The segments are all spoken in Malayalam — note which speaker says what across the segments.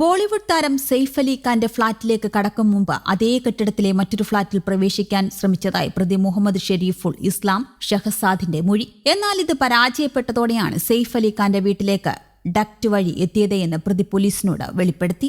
Speaker 1: ബോളിവുഡ് താരം സെയ്ഫ് അലി ഖാന്റെ ഫ്ളാറ്റിലേക്ക് കടക്കും മുമ്പ് അതേ കെട്ടിടത്തിലെ മറ്റൊരു ഫ്ളാറ്റിൽ പ്രവേശിക്കാൻ ശ്രമിച്ചതായി പ്രതി മുഹമ്മദ് ഷെരീഫുൾ ഇസ്ലാം ഷഹസാദിന്റെ മൊഴി. എന്നാൽ ഇത് പരാജയപ്പെട്ടതോടെയാണ് സെയ്ഫ് അലി ഖാന്റെ വീട്ടിലേക്ക് ഡക്റ്റ് വഴി എത്തിയത് എന്ന് പ്രതി പോലീസിനോട് വെളിപ്പെടുത്തി.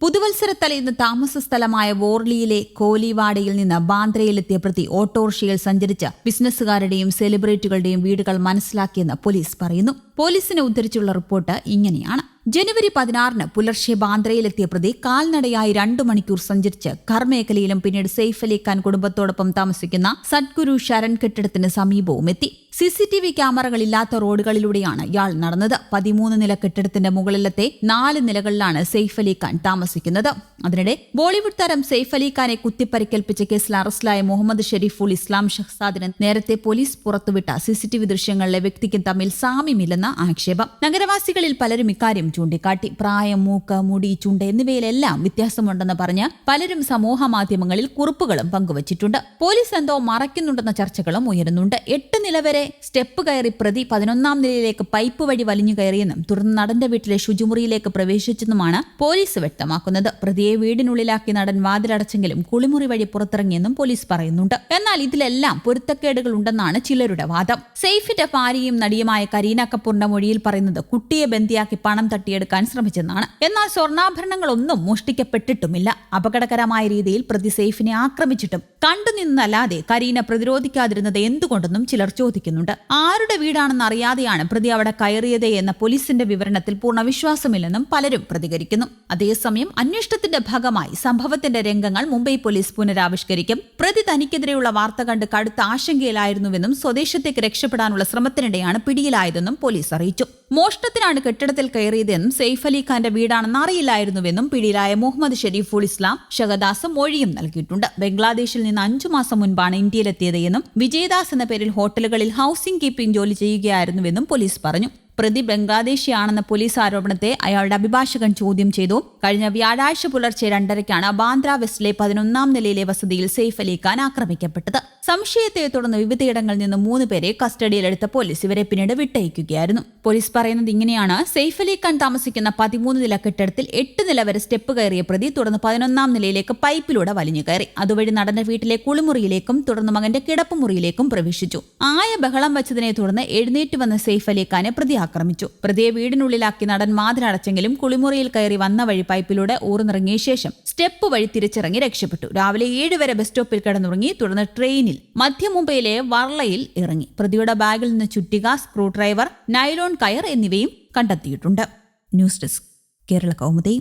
Speaker 1: പുതുവത്സരത്തലേന്ന് താമസ സ്ഥലമായ വോർലിയിലെ കോലിവാടയിൽ നിന്ന് ബാന്ദ്രയിലെത്തിയ പ്രതി ഓട്ടോറിക്ഷയിൽ സഞ്ചരിച്ച ബിസിനസ്സുകാരുടെയും സെലിബ്രിറ്റികളുടെയും വീടുകൾ മനസ്സിലാക്കിയെന്ന് പോലീസ് പറയുന്നു. പോലീസിനെ ഉദ്ധരിച്ചുള്ള റിപ്പോർട്ട് ഇങ്ങനെയാണ്. ജനുവരി പതിനാറിന് പുലർച്ചെ ബാന്ദ്രയിലെത്തിയ പ്രതി കാൽനടയായി രണ്ടു മണിക്കൂർ സഞ്ചരിച്ച് ഖർമേഖലയിലും പിന്നീട് സെയ്ഫ് അലി ഖാൻ കുടുംബത്തോടൊപ്പം താമസിക്കുന്ന സദ്ഗുരു ശരൺ കെട്ടിടത്തിന് സമീപവും എത്തി. സി സി ടി വി ക്യാമറകളില്ലാത്ത റോഡുകളിലൂടെയാണ് ഇയാൾ നടന്നത്. പതിമൂന്ന് നില കെട്ടിടത്തിന്റെ മുകളിലത്തെ നാല് നിലകളിലാണ് സെയ്ഫ് അലി ഖാൻ താമസിക്കുന്നത്. അതിനിടെ ബോളിവുഡ് താരം സെയ്ഫ് അലി ഖാനെ കുത്തിപ്പരിക്കേൽപ്പിച്ച കേസിൽ അറസ്റ്റിലായ മുഹമ്മദ് ഷെരീഫുൾ ഇസ്ലാം ഷഹ്സാദിന് നേരത്തെ പോലീസ് പുറത്തുവിട്ട സിസിടിവി ദൃശ്യങ്ങളിലെ വ്യക്തിക്കും തമ്മിൽ സാമ്യമില്ലെന്ന ആക്ഷേപം. നഗരവാസികളിൽ പലരും ഇക്കാര്യം ചൂണ്ടിക്കാട്ടി. പ്രായം മൂക്ക് മുടി ചുണ്ട് എന്നിവയിലെല്ലാം വ്യത്യാസമുണ്ടെന്ന് പറഞ്ഞ് പലരും സമൂഹ മാധ്യമങ്ങളിൽ കുറിപ്പുകളും പങ്കുവച്ചിട്ടുണ്ട്. പോലീസ് എന്തോ മറയ്ക്കുന്നുണ്ടെന്ന ചർച്ചകളും ഉയരുന്നുണ്ട്. എട്ട് നില വരെ സ്റ്റെപ്പ് കയറി പ്രതി പതിനൊന്നാം നിലയിലേക്ക് പൈപ്പ് വഴി വലിഞ്ഞു കയറിയെന്നും തുടർന്ന് നടന്റെ വീട്ടിലെ ശുചിമുറിയിലേക്ക് പ്രവേശിച്ചെന്നുമാണ് പോലീസ് വ്യക്തമാക്കുന്നത്. പ്രതിയെ വീടിനുള്ളിലാക്കി നടൻ വാതിലടച്ചെങ്കിലും കുളിമുറി വഴി പുറത്തിറങ്ങിയെന്നും പോലീസ് പറയുന്നുണ്ട്. എന്നാൽ ഇതിലെല്ലാം പൊരുത്തക്കേടുകൾ ഉണ്ടെന്നാണ് ചിലരുടെ വാദം. സെയ്ഫിന്റെ ഭാര്യയും നടിയുമായ കരീന കപൂറിന്റെ മൊഴിയിൽ പറയുന്നത് കുട്ടിയെ ബന്ദിയാക്കി പണം തട്ടിയെടുക്കാൻ ശ്രമിച്ചെന്നാണ്. എന്നാൽ സ്വർണാഭരണങ്ങളൊന്നും മോഷ്ടിക്കപ്പെട്ടിട്ടുമില്ല. അപകടകരമായ രീതിയിൽ പ്രതി സെയ്ഫിനെ ആക്രമിച്ചിട്ടും കണ്ടുനിന്നല്ലാതെ കരീന പ്രതിരോധിക്കാതിരുന്നത് എന്തുകൊണ്ടെന്നും ചിലർ ചോദിക്കുന്നുണ്ട്. ആരുടെ വീടാണെന്ന് അറിയാതെയാണ് പ്രതി അവിടെ കയറിയത് എന്ന പോലീസിന്റെ വിവരണത്തിൽ പൂർണ വിശ്വാസമില്ലെന്നും പലരും പ്രതികരിക്കുന്നു. അതേസമയം അന്വേഷണത്തിന്റെ ഭാഗമായി സംഭവത്തിന്റെ രംഗങ്ങൾ മുംബൈ പോലീസ് പുനരാവിഷ്കരിക്കും. പ്രതി തനിക്കെതിരെയുള്ള വാർത്ത കണ്ട് കടുത്ത ആശങ്കയിലായിരുന്നുവെന്നും സ്വദേശത്തേക്ക് രക്ഷപ്പെടാനുള്ള ശ്രമത്തിനിടെയാണ് പിടിയിലായതെന്നും പോലീസ് അറിയിച്ചു. മോഷണത്തിനാണ് കെട്ടിടത്തിൽ കയറിയതെന്നും സെയ്ഫ് അലി ഖാന്റെ വീടാണെന്ന് അറിയില്ലായിരുന്നുവെന്നും പിടിയിലായ മുഹമ്മദ് ഷെരീഫുൾ ഇസ്ലാം ഷഹദാസ് മൊഴിയും നൽകിയിട്ടുണ്ട്. ബംഗ്ലാദേശിൽ നിന്ന് അഞ്ചു മാസം മുൻപാണ് ഇന്ത്യയിലെത്തിയത് എന്നും വിജയദാസ് എന്ന പേരിൽ ഹോട്ടലുകളിൽ ഹൌസിംഗ് കീപ്പിംഗ് ജോലി ചെയ്യുകയായിരുന്നുവെന്നും പോലീസ് പറഞ്ഞു. പ്രതി ബംഗ്ലാദേശിയാണെന്ന പോലീസ് ആരോപണത്തെ അയാളുടെ അഭിഭാഷകൻ ചോദ്യം ചെയ്തു. കഴിഞ്ഞ വ്യാഴാഴ്ച പുലർച്ചെ രണ്ടരയ്ക്കാണ് ബാന്ദ്ര വെസ്റ്റിലെ പതിനൊന്നാം നിലയിലെ വസതിയിൽ സെയ്ഫ് അലി ഖാൻ ആക്രമിക്കപ്പെട്ടത്. സംശയത്തെ തുടർന്ന് വിവിധയിടങ്ങളിൽ നിന്ന് മൂന്ന് പേരെ കസ്റ്റഡിയിലെടുത്ത പോലീസ് ഇവരെ പിന്നീട് വിട്ടയക്കുകയായിരുന്നു. പോലീസ് പറയുന്നത് ഇങ്ങനെയാണ്. സെയ്ഫ് അലി ഖാൻ താമസിക്കുന്ന പതിമൂന്ന് നില കെട്ടിടത്തിൽ എട്ട് നില വരെ സ്റ്റെപ്പ് കയറിയ പ്രതി തുടർന്ന് പതിനൊന്നാം നിലയിലേക്ക് പൈപ്പിലൂടെ വലിഞ്ഞു കയറി. അതുവഴി നടന്ന വീട്ടിലെ കുളിമുറിയിലേക്കും തുടർന്ന് മകന്റെ കിടപ്പുമുറിയിലേക്കും പ്രവേശിച്ചു. ആയ ബഹളം വെച്ചതിനെ തുടർന്ന് എഴുന്നേറ്റ് വന്ന സെയ്ഫ് അലി ഖാനെ പ്രതി ആക്രമിച്ചു. പ്രതിയെ വീടിനുള്ളിലാക്കി നടൻ മാതിലടച്ചെങ്കിലും കുളിമുറിയിൽ കയറി വന്ന വഴി പൈപ്പിലൂടെ ഊർന്നിറങ്ങിയ ശേഷം സ്റ്റെപ്പ് വഴി തിരിച്ചിറങ്ങി രക്ഷപ്പെട്ടു. രാവിലെ ഏഴ് വരെ ബസ് സ്റ്റോപ്പിൽ കിടന്നുറങ്ങി തുടർന്ന് ട്രെയിനിൽ മധ്യ മുംബൈയിലെ വർളയിൽ ഇറങ്ങി. പ്രതിയുടെ ബാഗിൽ നിന്ന് ചുറ്റിക സ്ക്രൂ ഡ്രൈവർ നൈലോൺ കയർ എന്നിവയും കണ്ടെത്തിയിട്ടുണ്ട്. News desk Kerala Kaumudi.